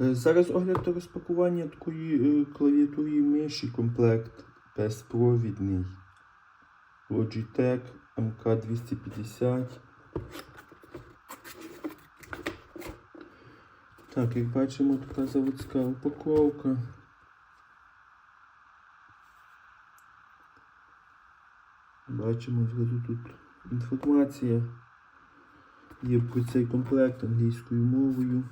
Е, Зараз огляд та розпакування такої е, клавіатури і миші комплект безпровідний. Logitech MK250. Так, як бачимо, така заводська упаковка. Бачимо зразу тут інформація. Є про цей комплект англійською мовою.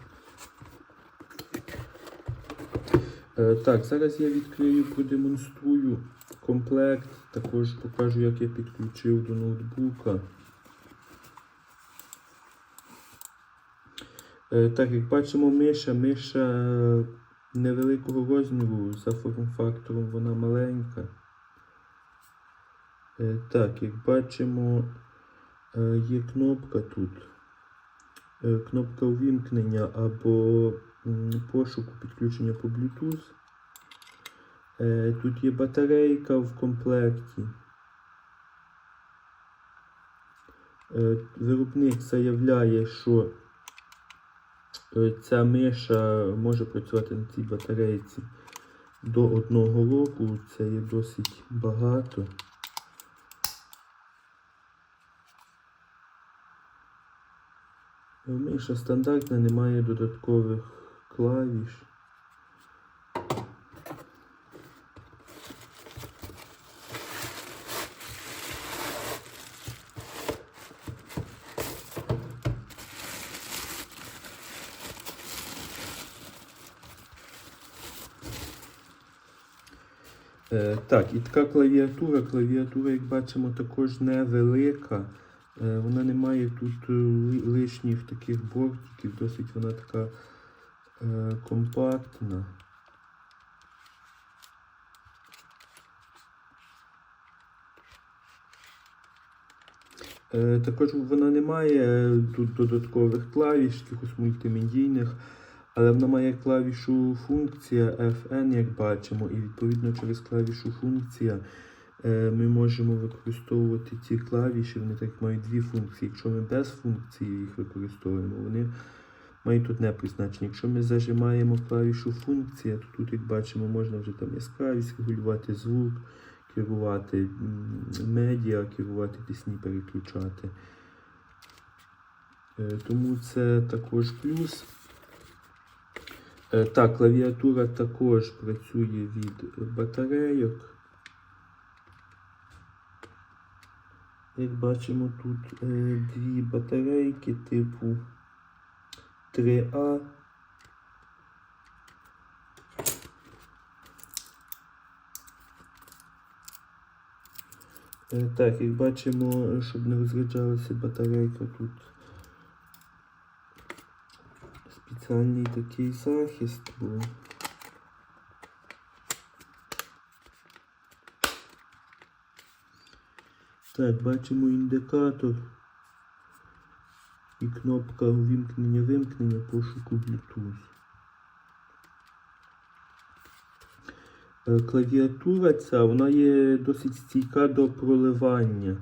Е, Так, зараз я відкрию, продемонструю комплект. Також покажу, як я підключив до ноутбука. Е, Так, як бачимо, миша, миша невеликого розміру, за форм-фактором вона маленька. Е, Так, як бачимо, є кнопка тут. Кнопка увімкнення або пошуку підключення по Bluetooth. Е, Тут є батарейка в комплекті. Е, Виробник заявляє, що е, ця миша може працювати на цій батарейці до одного року. Це є досить багато. Миша стандартна, немає додаткових клавіш. Е, так, і така клавіатура. Клавіатура, як бачимо, також невелика. Е, вона не має тут е, лишніх таких бортиків, досить вона така компактна. Е, також вона не має е, тут додаткових клавіш, якихось мультимедійних, але вона має клавішу функція FN, як бачимо, і відповідно через клавішу функція е, ми можемо використовувати ці клавіші, вони так мають дві функції. Якщо ми без функції їх використовуємо, вони мають одне призначення. Якщо ми зажимаємо клавішу функція, то тут, як бачимо, можна вже там яскравість регулювати звук, керувати медіа, керувати пісні, переключати. Е, Тому це також плюс. Е, Так, клавіатура також працює від батарейок. Як бачимо, тут е, дві батарейки типу 3А. Е, Так, як бачимо, щоб не розряджалася батарейка, тут спеціальний такий захист був. Так, бачимо індикатор кнопка увімкнення-вимкнення пошуку Bluetooth. Е, Клавіатура ця, вона є досить стійка до проливання.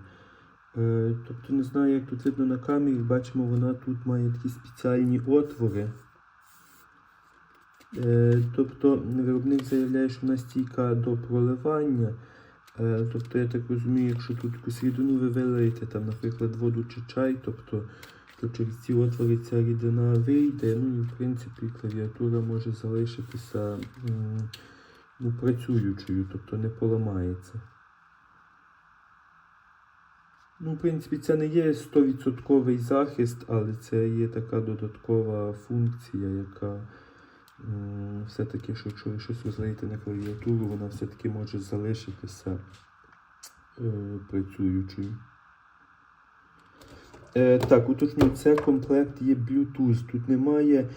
Е, Тобто не знаю, як тут видно на камері, бачимо, вона тут має такі спеціальні отвори. Е, Тобто виробник заявляє, що вона стійка до проливання. Тобто, я так розумію, якщо тут якусь рідину ви вилиєте, там, наприклад, воду чи чай, тобто то через ці отвори ця рідина вийде, ну і в принципі клавіатура може залишитися ну, працюючою, тобто не поламається. Ну, в принципі, це не є 100% захист, але це є така додаткова функція, яка все-таки, що якщо щось розлиєте на клавіатуру, вона все-таки може залишитися е, працюючою. Е, так, уточню, це комплект є Bluetooth. Тут немає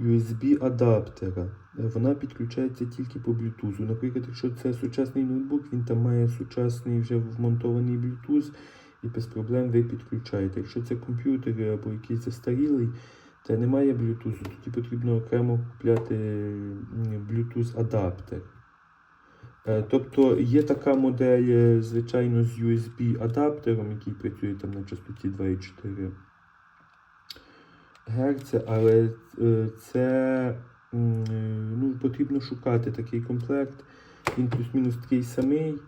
USB-адаптера. Е, Вона підключається тільки по Bluetooth. Наприклад, якщо це сучасний ноутбук, він там має сучасний вже вмонтований Bluetooth і без проблем ви підключаєте. Якщо це комп'ютер або якийсь застарілий, та немає Bluetooth, тоді потрібно окремо купляти Bluetooth-адаптер. Е, Тобто є така модель, е, звичайно, з USB-адаптером, який працює там на частоті 2,4 Гц, але е, це ну, потрібно шукати такий комплект. Він плюс-мінус такий самий,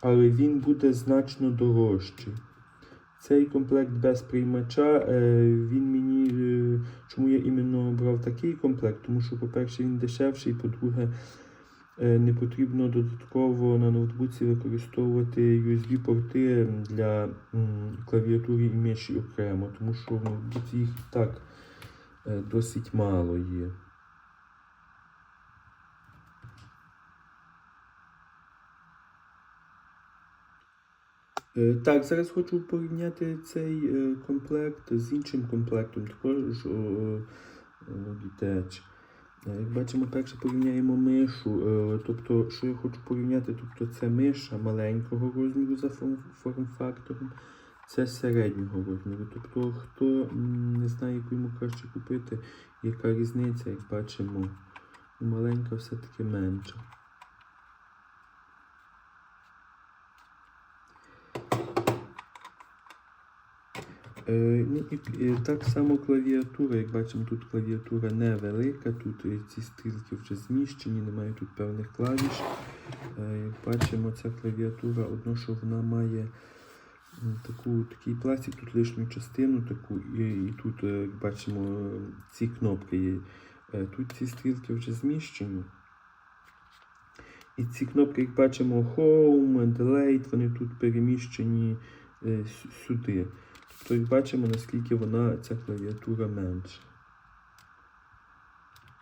але він буде значно дорожчий. Цей комплект без приймача, він мені. Чому я іменно брав такий комплект? Тому що, по-перше, він дешевший, по-друге, не потрібно додатково на ноутбуці використовувати USB-порти для клавіатури і миші окремо, тому що в ноутбуці їх так е, досить мало є. Е, Так, зараз хочу порівняти цей е, комплект з іншим комплектом, також. Е, Як бачимо, перше порівняємо мишу. Е, Тобто, що я хочу порівняти, тобто це миша маленького розміру за форм- форм-фактором, це середнього розміру. Тобто, хто не знає, яку йому краще купити, яка різниця, як бачимо, маленька все-таки менша. Е, ну, і, і так само клавіатура, як бачимо, тут клавіатура невелика, тут е, ці стрілки вже зміщені, немає тут певних клавіш. Е, як бачимо, ця клавіатура, одно, що вона має таку, такий пластик, тут лишню частину, таку, і, і тут, е, як бачимо, е, ці кнопки є. Е, Тут ці стрілки вже зміщені. І ці кнопки, як бачимо, Home, Delete, вони тут переміщені е, сюди. Тобто, як бачимо, наскільки вона, ця клавіатура менша.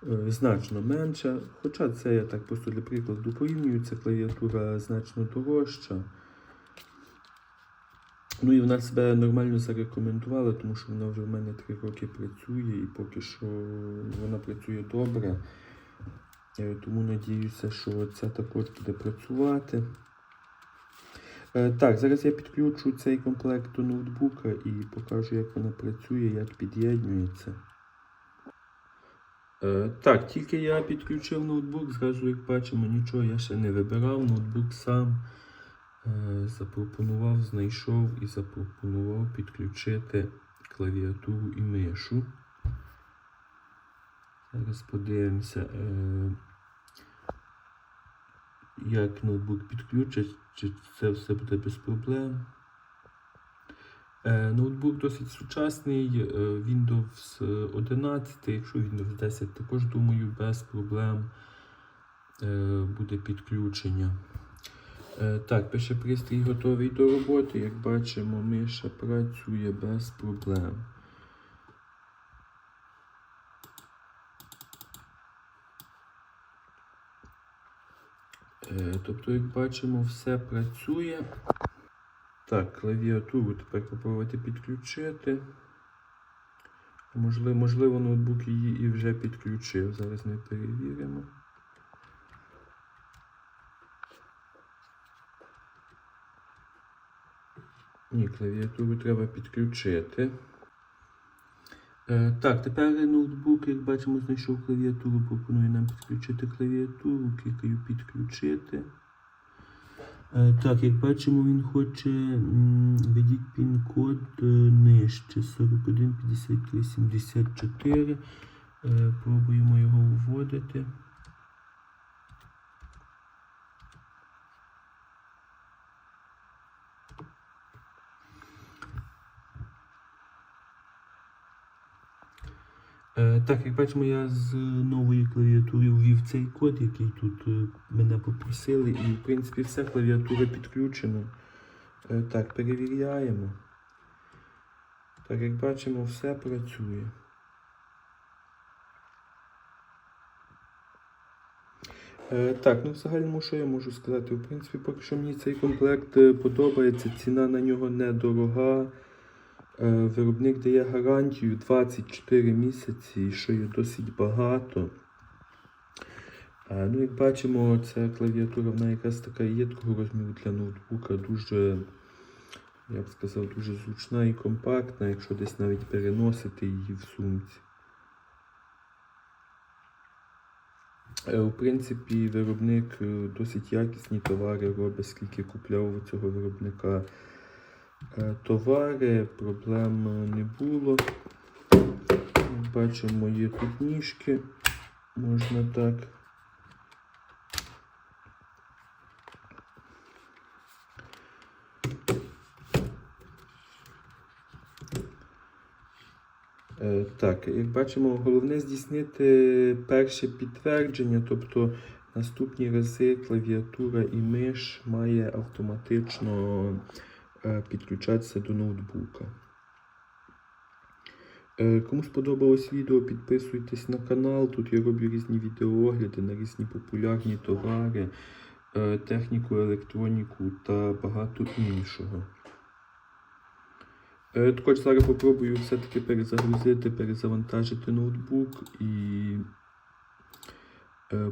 Е, Значно менша. Хоча це я так просто для прикладу порівнюю, ця клавіатура значно дорожча. Ну і вона себе нормально зарекомендувала, тому що вона вже в мене 3 роки працює і поки що вона працює добре. Е, Тому надіюся, що ця також буде працювати. Е, Так, зараз я підключу цей комплект до ноутбука і покажу, як вона працює, як під'єднується. Е, Так, тільки я підключив ноутбук, зразу, як бачимо, нічого я ще не вибирав. Ноутбук сам е, запропонував, знайшов і запропонував підключити клавіатуру і мишу. Зараз подивимося, як ноутбук підключить, чи це все буде без проблем. Е, Ноутбук досить сучасний, е, Windows 11, якщо Windows 10, також думаю, без проблем е, буде підключення. Так, пише пристрій готовий до роботи. Як бачимо, миша працює без проблем. Тобто, як бачимо, все працює. Так, клавіатуру тепер попробувати підключити. Можливо, можливо, ноутбук її і вже підключив. Зараз ми перевіримо. Ні, клавіатуру треба підключити. Е, так, тепер ноутбук, як бачимо, знайшов клавіатуру. Пропонує нам підключити клавіатуру. Клікаю підключити. Е, Так, як бачимо, він хоче введіть пін-код е, нижче 41 53 74. Е, Пробуємо його вводити. Так, як бачимо, я з нової клавіатури ввів цей код, який тут е, мене попросили, і в принципі вся клавіатура підключена. Е, Так, перевіряємо. Так, як бачимо, все працює. Е, Так, ну в загальному, що я можу сказати? В принципі, поки що мені цей комплект е, подобається, ціна на нього недорога. Е, Виробник дає гарантію 24 місяці, що є досить багато. Е, Ну, як бачимо, ця клавіатура вона якраз така є розміру для ноутбука, дуже, я б сказав, дуже зручна і компактна, якщо десь навіть переносити її в сумці. Е, У принципі, виробник е, досить якісні товари робить, скільки купляв у цього виробника е, товари, проблем е, не було. Бачимо, є тут ніжки. можна так. Е, Так, як бачимо, головне здійснити перше підтвердження, тобто наступні рази клавіатура і миш має автоматично е, підключатися до ноутбука. Е, Кому сподобалось відео, підписуйтесь на канал. Тут я роблю різні відеоогляди на різні популярні товари, е, техніку, електроніку та багато іншого. Е, Також зараз попробую все-таки перезагрузити, перезавантажити ноутбук і е,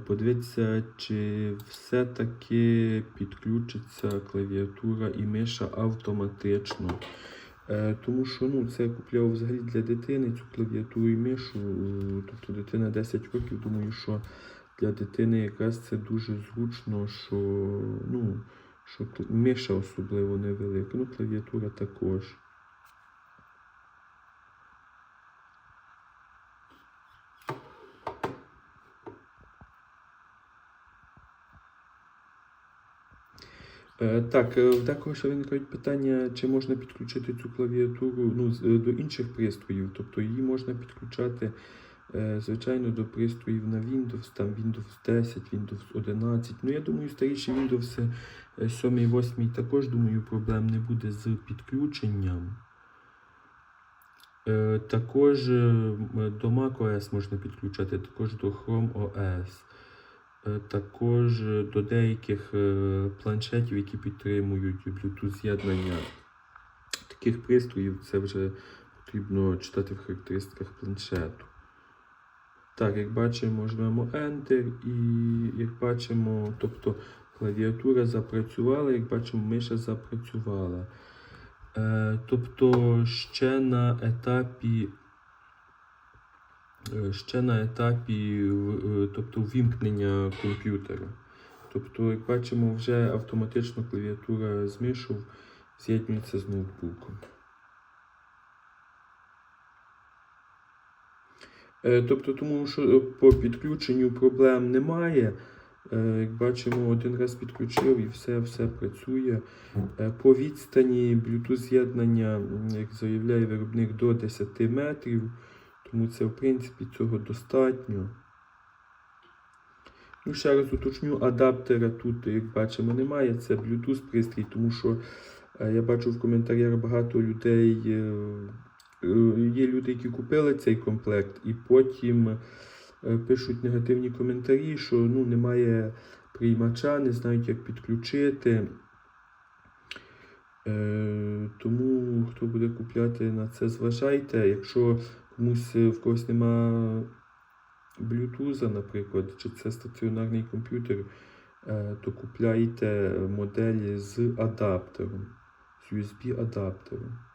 подивитися, чи все-таки підключиться клавіатура і миша автоматично. Е, Тому що ну, це я купляв взагалі для дитини цю клавіатуру і мишу. е, Тобто дитина 10 років, думаю, що для дитини якраз це дуже зручно, що, ну, що миша особливо невелика. Ну, клавіатура також. Так, е, в декого ще виникають питання, чи можна підключити цю клавіатуру ну, е, до інших пристроїв. Тобто її можна підключати, е, звичайно, до пристроїв на Windows, там Windows 10, Windows 11. Ну, я думаю, старіші Windows 7, 8 також, думаю, проблем не буде з підключенням. Е, Також е, до macOS можна підключати, також до Chrome OS. Е, Також е, до деяких е, планшетів, які підтримують Bluetooth з'єднання таких пристроїв, це вже потрібно читати в характеристиках планшету. Так, як бачимо, жмемо Enter і як бачимо, тобто клавіатура запрацювала, як бачимо, миша запрацювала. Тобто ще на етапі ще на етапі е, тобто, ввімкнення комп'ютера. Тобто, як бачимо, вже автоматично клавіатура з мишу з'єднується з ноутбуком. Е, Тобто, тому що е, по підключенню проблем немає. Е, Як бачимо, один раз підключив і все, все працює. Е, По відстані Bluetooth з'єднання, як заявляє виробник, до 10 метрів. Тому це, в принципі, цього достатньо. Ну, ще раз уточню, адаптера тут, як бачимо, немає. Це Bluetooth пристрій, тому що е, я бачу в коментарях багато людей. е, е, Є люди, які купили цей комплект, і потім пишуть негативні коментарі, що ну, немає приймача, не знають, як підключити. Тому хто буде купляти на це, зважайте. Якщо комусь е, в когось нема Bluetooth, наприклад, чи це стаціонарний комп'ютер, е, то купляйте моделі з адаптером, з USB-адаптером.